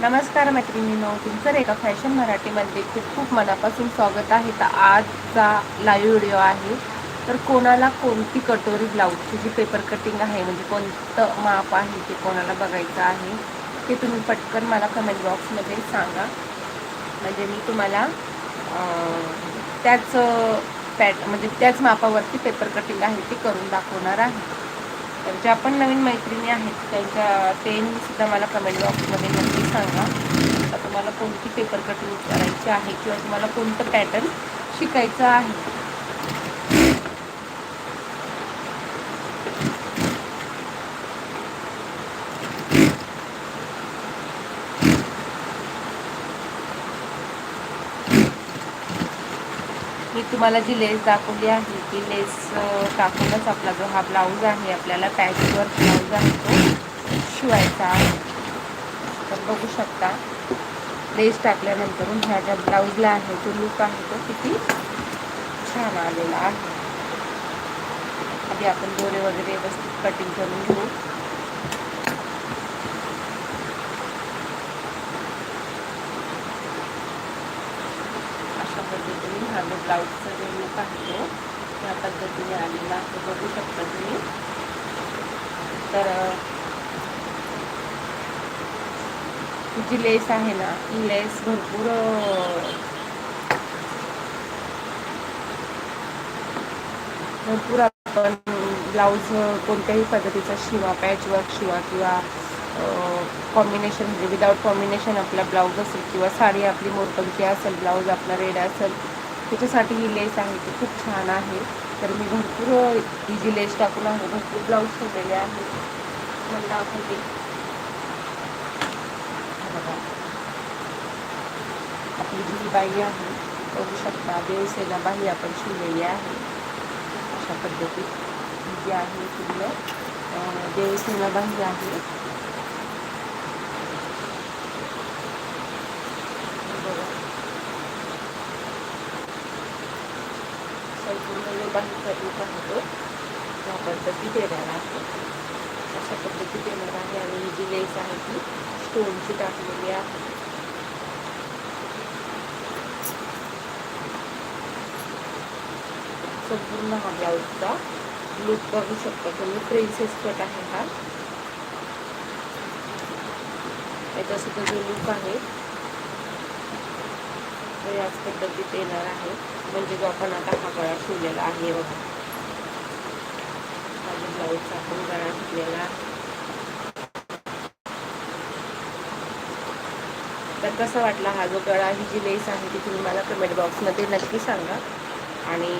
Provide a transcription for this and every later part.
नमस्कार मैत्रिणींनो तुमचं एका फॅशन मराठीमध्ये खूप खूप मनापासून स्वागत आहे. तर आजचा लाईव्ह व्हिडिओ आहे. तर कोणाला कोणती कटोरी ब्लाऊजची जी पेपर कटिंग आहे म्हणजे कोणतं माप आहे ते कोणाला बघायचं आहे ते तुम्ही पटकन मला कमेंट बॉक्समध्ये सांगा. म्हणजे मी तुम्हाला त्याच पॅट म्हणजे त्याच मापावरती पेपर कटिंग आहे ती करून दाखवणार आहे. तर ज्या पण नवीन मैत्रिणी आहेत त्यांच्या पेनसुद्धा सुद्धा मला कमेंट बॉक्समध्ये नक्की सांगा. आता तुम्हाला कोणती पेपर कटिंग करायची आहे किंवा तुम्हाला कोणतं पॅटर्न शिकायचं आहे? तुम्हाला जी लेस दाखवली आहे ती लेस टाकूनच आपला जो हा ब्लाऊज आहे आपल्याला पॅचवर ब्लाऊज आहे तो शिवायचा आहे. तर बघू शकता लेस टाकल्यानंतर ह्या ज्या ब्लाऊजला आहे जो लुक आहे तो किती छान आलेला आहे. आधी आपण दोरे वगैरे व्यवस्थित कटिंग करून घेऊ अशा पद्धतीने हा जो ब्लाऊजचा जो त्या पद्धतीने आलेला असं बघू शकता तुम्ही. तर जी लेस आहे ना ती लेस भरपूर भरपूर आपण ब्लाऊज कोणत्याही पद्धतीचा शिवा पॅचवर्क शिवा किंवा कॉम्बिनेशन म्हणजे विदाऊट कॉम्बिनेशन आपला ब्लाऊज असेल किंवा साडी आपली मोरपंखी असेल ब्लाऊज आपला रेड असेल त्याच्यासाठी ही लेस आहे ती खूप छान आहे. तर मी भरपूर ही जी लेस टाकून आहे भरपूर ब्लाऊज शिवलेले आहेत मला दाखवते. बघा. आपली जी बाई आहे बघू शकता देवसेना बाई आपण शिवलेली आहे. अशा पद्धतीत. जी आहे पूर्ण अं, देवसेना बाई आहे बघा. बाहेर जो बाईचा आहे तो त्या पद्धतीत येणार आहे अशा पद्धती देणार आहे आणि ही जी लेस आहे ती स्टोनची टाकलेली आहे. संपूर्ण हा ब्लाऊजचा लुक बघू शकता तुम्ही. प्रिन्सेस कट आहे हा. याचा सुद्धा जो लुक आहे असं याच पद्धतीत येणार आहे. म्हणजे जो आपण आता हा गळा शिवलेला आहे बघा. माझ्या ब्लाऊजचा आपण गळा शिवलेला आहे. तर कसा वाटला हा जो गळा ही जी लेस आहे ती तुम्ही मला कमेंट बॉक्समध्ये नक्की सांगा. आणि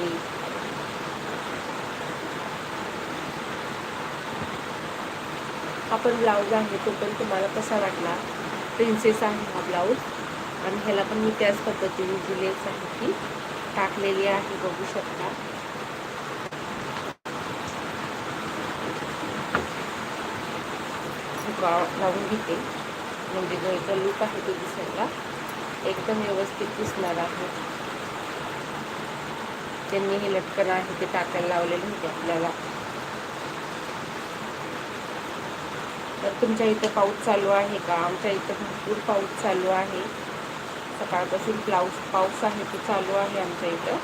हा पण ब्लाऊज आहे तो पण तुम्हाला कसा वाटला? प्रिन्सेस आहे हा ब्लाऊज. आणि ह्याला पण मी त्याच पद्धतीने जी आहे की टाकलेली आहे बघू शकता. लावून घेते. म्हणजे जो याचा आहे तो दिसायला एकदम व्यवस्थित दिसणार आहे. त्यांनी हे लटकन आहे ते टाकायला लावलेले होते आपल्याला. तर तुमच्या इथं पाऊस चालू आहे का? आमच्या इथं भरपूर पाऊस चालू आहे. सकाळपासून पाऊस पाऊस आहे तो चालू आहे आमच्या इथं.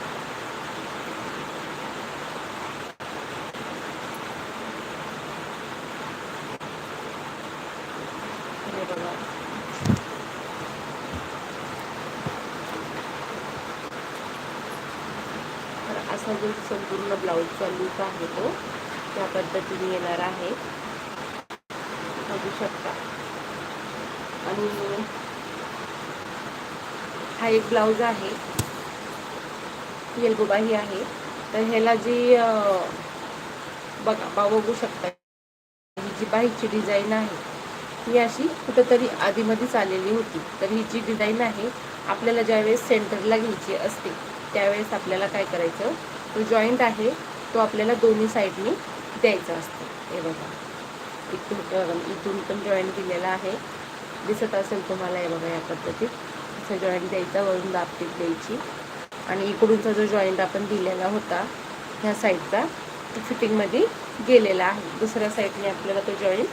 असा जो संपूर्ण ब्लाऊजचा लूक आहे तो त्या पद्धतीने येणार आहे. बघू शकता. आणि हा एक ब्लाऊज आहे. येलगोबाही आहे. तर ह्याला जी बघा बा बघू शकता. ही जी बाईची डिझाईन आहे ही अशी कुठंतरी आधीमध्येच आलेली होती. तर ही जी डिझाईन आहे आपल्याला ज्यावेळेस सेंटरला घ्यायची असते त्यावेळेस आपल्याला काय करायचं तो जॉईंट आहे तो आपल्याला दोन्ही साईडनी द्यायचा असतो. हे बघा. इथून इथून पण जॉईंट दिलेला आहे. दिसत असेल तुम्हाला हे बघा या पद्धतीत. मागचा जॉईंट द्यायचा वरून दाबटीत द्यायची. आणि इकडूनचा जो जॉईंट आपण दिलेला होता ह्या साईडचा तो फिटिंगमध्ये गेलेला आहे. दुसऱ्या साईडने आपल्याला तो जॉईंट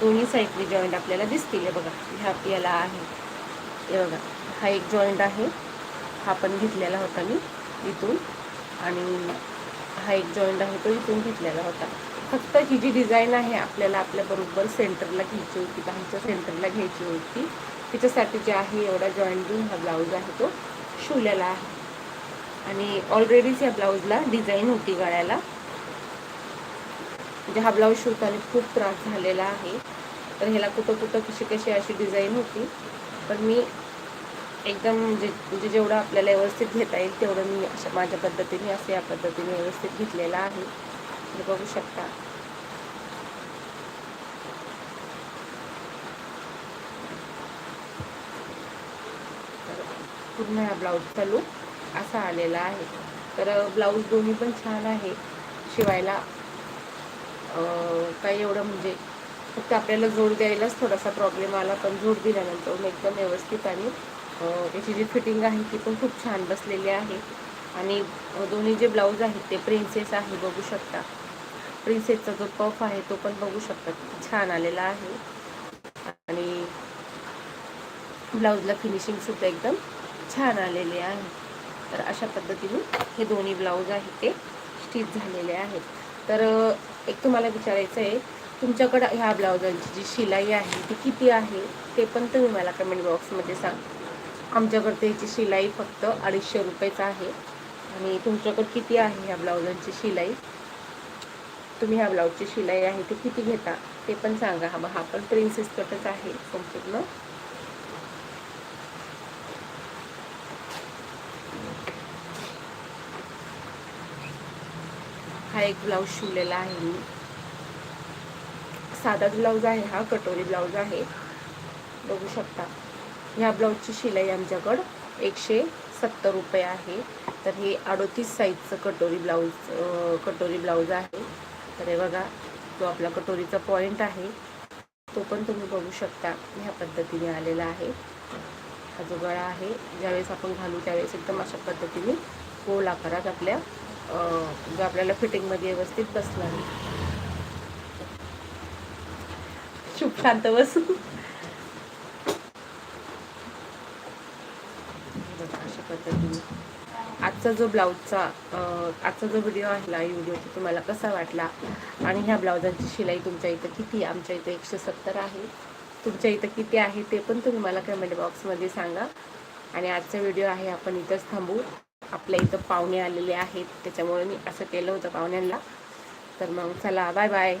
दोन्ही साईडने जॉईंट आपल्याला दिसतील. आहे बघा ह्या याला आहे. हे बघा हा एक जॉईंट आहे. हा पण घेतलेला होता मी इथून. आणि हा एक जॉईंट आहे तो इथून घेतलेला होता. फक्त ही जी डिझाईन आहे आपल्याला आपल्याबरोबर सेंटरला घ्यायची होती बाहेरच्या सेंटरला घ्यायची होती. तिच्यासाठी जे आहे एवढा जॉईंट देऊन हा ब्लाऊज आहे तो शिवलेला आहे. आणि ऑलरेडीच या ब्लाऊजला डिझाईन होती गळ्याला. म्हणजे हा ब्लाऊज शिवताना खूप त्रास झालेला आहे. तर ह्याला कुठं कुठं कशी कशी अशी डिझाईन होती. पण मी एकदम म्हणजे म्हणजे जेवढं आपल्याला व्यवस्थित घेता येईल तेवढं मी अशा माझ्या पद्धतीने असं या पद्धतीने व्यवस्थित घेतलेलं आहे. हे बघू शकता. पूर्ण हा ब्लाऊजचा लुक असा आलेला आहे. तर ब्लाऊज दोन्ही पण छान आहे. शिवायला काही एवढं म्हणजे फक्त आपल्याला जोड द्यायलाच थोडासा प्रॉब्लेम आला पण जोड दिल्यानंतर मग एकदम व्यवस्थित आणि त्याची जी फिटिंग आहे ती पण खूप छान बसलेली आहे. आणि दोन्ही जे ब्लाऊज आहेत ते प्रिन्सेस आहे बघू शकता. प्रिन्सेसचा जो पफ आहे तो पण बघू शकता किती छान आलेला आहे. आणि ब्लाऊजला फिनिशिंगसुद्धा एकदम छान आलेले आहे. तर अशा पद्धतीने हे दोन्ही ब्लाऊज आहेत ते स्टिच झालेले आहेत. तर एक तुम्हाला विचारायचं आहे तुमच्याकडं ह्या ब्लाऊजांची जी शिलाई आहे ती किती आहे? ते पण तुम्ही मला कमेंट बॉक्समध्ये सांग. आमच्याकडं त्याची शिलाई फक्त अडीचशे रुपयेच आहे. आणि तुमच्याकडं किती आहे ह्या ब्लाऊजांची शिलाई? तुम्ही ह्या ब्लाऊजची शिलाई आहे ती किती घेता ते पण सांगा. हा हा पण प्रिन्सेस कटच आहे संपूर्ण. हा एक ब्लाऊज शिवलेला आहे मी. साधाच ब्लाऊज आहे हा कटोरी ब्लाऊज आहे. बघू शकता. ह्या ब्लाऊजची शिलाई आमच्याकडं एकशे सत्तर रुपये आहे. तर हे अडोतीस साईजचं कटोरी ब्लाऊज कटोरी ब्लाऊज आहे. तर हे बघा जो आपला कटोरीचा पॉईंट आहे तो पण तुम्ही बघू शकता. ह्या पद्धतीने आलेला आहे. हा जो गळा आहे ज्यावेळेस आपण घालू त्यावेळेस एकदम अशा पद्धतीने गोल आकारात आपल्या जो आपल्याला फिटिंगमध्ये व्यवस्थित बसणार आहे. शांत बसू. अशा पद्धतीने. आजचा जो ब्लाऊजचा आजचा जो व्हिडिओ आहे लाईव्ह व्हिडिओ तो तुम्हाला कसा वाटला? आणि ह्या ब्लाऊजांची शिलाई तुमच्या इथं किती? आमच्या इथं एकशे सत्तर आहे. तुमच्या इथं किती आहे ते पण तुम्ही मला कमेंट बॉक्समध्ये सांगा. आणि आजचा व्हिडिओ आहे आपण इथंच थांबू. आपल्या इथं पाहुणे आलेले आहेत. त्याच्यामुळे मी असं केलं होतं पाहुण्यांना. तर मग चला बाय बाय